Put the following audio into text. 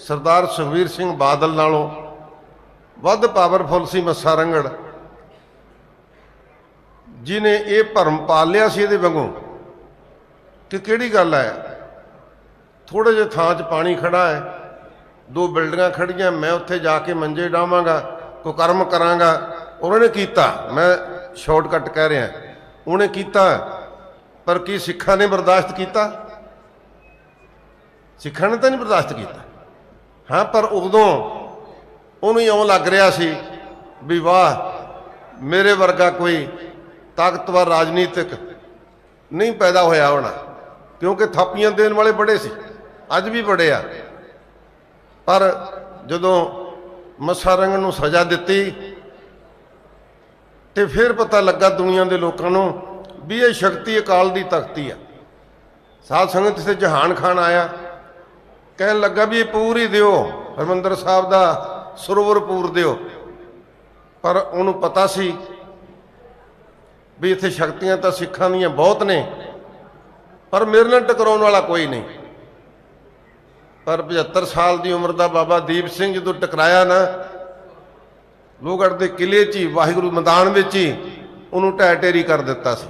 ਸਰਦਾਰ ਸੁਖਵੀਰ ਸਿੰਘ ਬਾਦਲ ਨਾਲੋਂ ਵੱਧ ਪਾਵਰਫੁਲ ਸੀ ਮੱਸਾ ਰੰਗੜ। ਜਿਨੇ ਇਹ ਭਰਮ ਪਾਲ ਲਿਆ ਸੀ ਇਹਦੇ ਵਾਂਗੂ। ਕਿ ਕਿਹੜੀ ਗੱਲ ਹੈ? ਥੋੜੇ ਜਿਹੇ ਥਾਂ 'ਚ ਪਾਣੀ ਖੜਾ ਹੈ। ਦੋ ਬਿਲਡਿੰਗਾਂ ਖੜੀਆਂ ਮੈਂ ਉੱਥੇ ਜਾ ਕੇ ਮੰਜੇ ਡਾਵਾਂਗਾ ਕੋ ਕਰਮ ਕਰਾਂਗਾ। ਉਹਨਾਂ ਨੇ ਕੀਤਾ। ਮੈਂ ਸ਼ਾਰਟਕਟ ਕਹਿ ਰਿਹਾ। ਉਹਨੇ ਕੀਤਾ। ਪਰ ਕੀ ਸਿੱਖਾਂ ਨੇ ਬਰਦਾਸ਼ਤ ਕੀਤਾ? ਸਿੱਖਾਂ ਨੇ ਤਾਂ ਨਹੀਂ ਬਰਦਾਸ਼ਤ ਕੀਤਾ। ਹਾਂ, ਪਰ ਉਦੋਂ ਉਹਨੂੰ ਇਉਂ ਲੱਗ ਰਿਹਾ ਸੀ ਵੀ ਵਾਹ, ਮੇਰੇ ਵਰਗਾ ਕੋਈ ਤਾਕਤਵਰ ਰਾਜਨੀਤਿਕ ਨਹੀਂ ਪੈਦਾ ਹੋਇਆ ਹੋਣਾ, ਕਿਉਂਕਿ ਥਾਪੀਆਂ ਦੇਣ ਵਾਲੇ ਬੜੇ ਸੀ, ਅੱਜ ਵੀ ਬੜੇ ਆ। ਪਰ ਜਦੋਂ ਮੱਸਾਰੰਗ ਨੂੰ ਸਜ਼ਾ ਦਿੱਤੀ ਤੇ ਫਿਰ ਪਤਾ ਲੱਗਾ ਦੁਨੀਆ ਦੇ ਲੋਕਾਂ ਨੂੰ ਵੀ ਇਹ ਸ਼ਕਤੀ ਅਕਾਲ ਦੀ ਤਖਤੀ ਆ। ਸਾਧ ਸੰਗਤ ਤੇ ਜਹਾਨ ਖਾਨ ਆਇਆ। ਕਹਿਣ ਲੱਗਾ ਵੀ ਇਹ ਪੂਰ ਹੀ ਦਿਓ, ਹਰਮੰਦਰ ਸਾਹਿਬ ਦਾ ਸਰੋਵਰ ਪੂਰ ਦਿਓ। ਪਰ ਉਹਨੂੰ ਪਤਾ ਸੀ ਵੀ ਇੱਥੇ ਸ਼ਕਤੀਆਂ ਤਾਂ ਸਿੱਖਾਂ ਦੀਆਂ ਬਹੁਤ ਨੇ, ਪਰ ਮੇਰੇ ਨਾਲ ਟਕਰਾਉਣ ਵਾਲਾ ਕੋਈ ਨਹੀਂ। ਪਰ 75 ਸਾਲ ਦੀ ਉਮਰ ਦਾ ਬਾਬਾ ਦੀਪ ਸਿੰਘ ਜਦੋਂ ਟਕਰਾਇਆ ਨਾ, ਲੋਹਗੜ੍ਹ ਦੇ ਕਿਲੇ 'ਚ ਹੀ, ਵਾਹਿਗੁਰੂ ਮੈਦਾਨ ਵਿੱਚ ਹੀ ਉਹਨੂੰ ਢਹਿ ਢੇਰੀ ਕਰ ਦਿੱਤਾ ਸੀ।